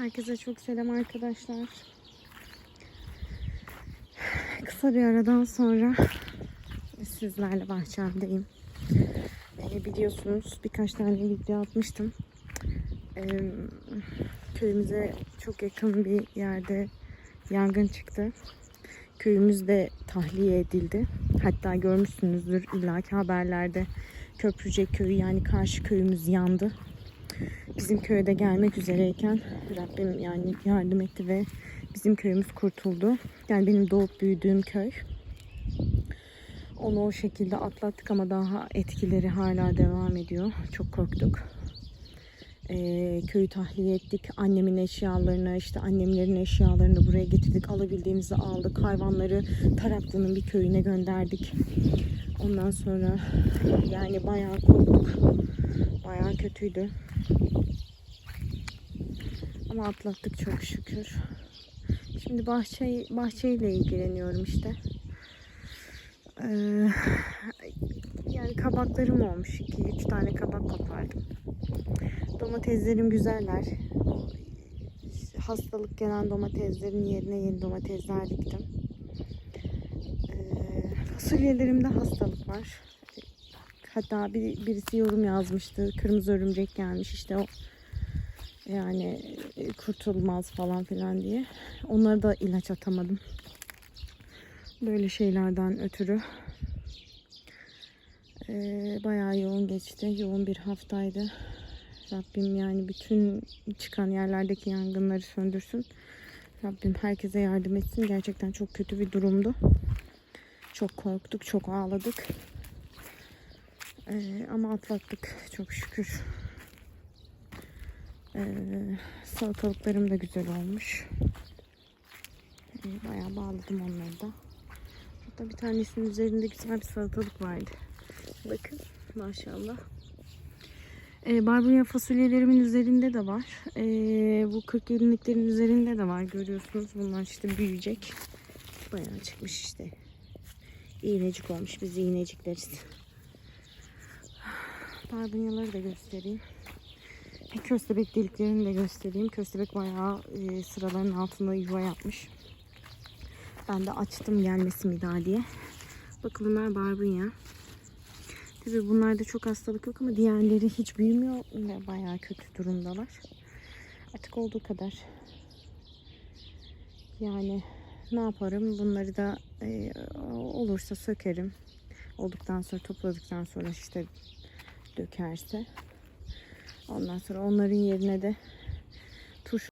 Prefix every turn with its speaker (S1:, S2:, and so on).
S1: Herkese çok selam arkadaşlar. Kısa bir aradan sonra sizlerle bahçemdeyim. Ee, biliyorsunuz birkaç tane video atmıştım. Ee, köyümüze çok yakın bir yerde yangın çıktı. Köyümüz de tahliye edildi. Hatta görmüşsünüzdür illaki haberlerde Köprücek köyü yani karşı köyümüz yandı bizim köyde gelmek üzereyken Rabbim yani yardım etti ve bizim köyümüz kurtuldu. Yani benim doğup büyüdüğüm köy. Onu o şekilde atlattık ama daha etkileri hala devam ediyor. Çok korktuk. Ee, köyü tahliye ettik. Annemin eşyalarını, işte annemlerin eşyalarını buraya getirdik. Alabildiğimizi aldık. Hayvanları Taraklı'nın bir köyüne gönderdik. Ondan sonra yani bayağı korktuk. Bayağı kötüydü. Ama atlattık çok şükür. Şimdi bahçe bahçeyle ilgileniyorum işte. Ee, yani kabaklarım olmuş. 2-3 tane kabak kopardım. Domateslerim güzeller. Hastalık gelen domateslerin yerine yeni domatesler diktim. Ee, fasulyelerimde hastalık var. Hatta bir, birisi yorum yazmıştı. Kırmızı örümcek gelmiş işte o yani e, kurtulmaz falan filan diye. Onlara da ilaç atamadım. Böyle şeylerden ötürü. Ee, bayağı yoğun geçti. Yoğun bir haftaydı. Rabbim yani bütün çıkan yerlerdeki yangınları söndürsün. Rabbim herkese yardım etsin. Gerçekten çok kötü bir durumdu. Çok korktuk, çok ağladık. Ee, ama atlattık çok şükür. Ee, salatalıklarım da güzel olmuş. Ee, bayağı bağladım onları da. Hatta bir tanesinin üzerinde güzel bir salatalık vardı. Bakın maşallah. Ee, barbunya fasulyelerimin üzerinde de var. Ee, bu 40 yıllıkların üzerinde de var. Görüyorsunuz bunlar işte büyüyecek. Bayağı çıkmış işte. İğnecik olmuş. Biz iğnecikleriz. Barbunyaları da göstereyim. Köstebek deliklerini de göstereyim. Köstebek bayağı e, sıraların altında yuva yapmış. Ben de açtım gelmesi mi daha diye. Bakın bunlar barbunya. Tabii bunlarda çok hastalık yok ama diğerleri hiç büyümüyor ve bayağı kötü durumdalar. Artık olduğu kadar. Yani ne yaparım? Bunları da e, olursa sökerim. Olduktan sonra topladıktan sonra işte dökerse. Ondan sonra onların yerine de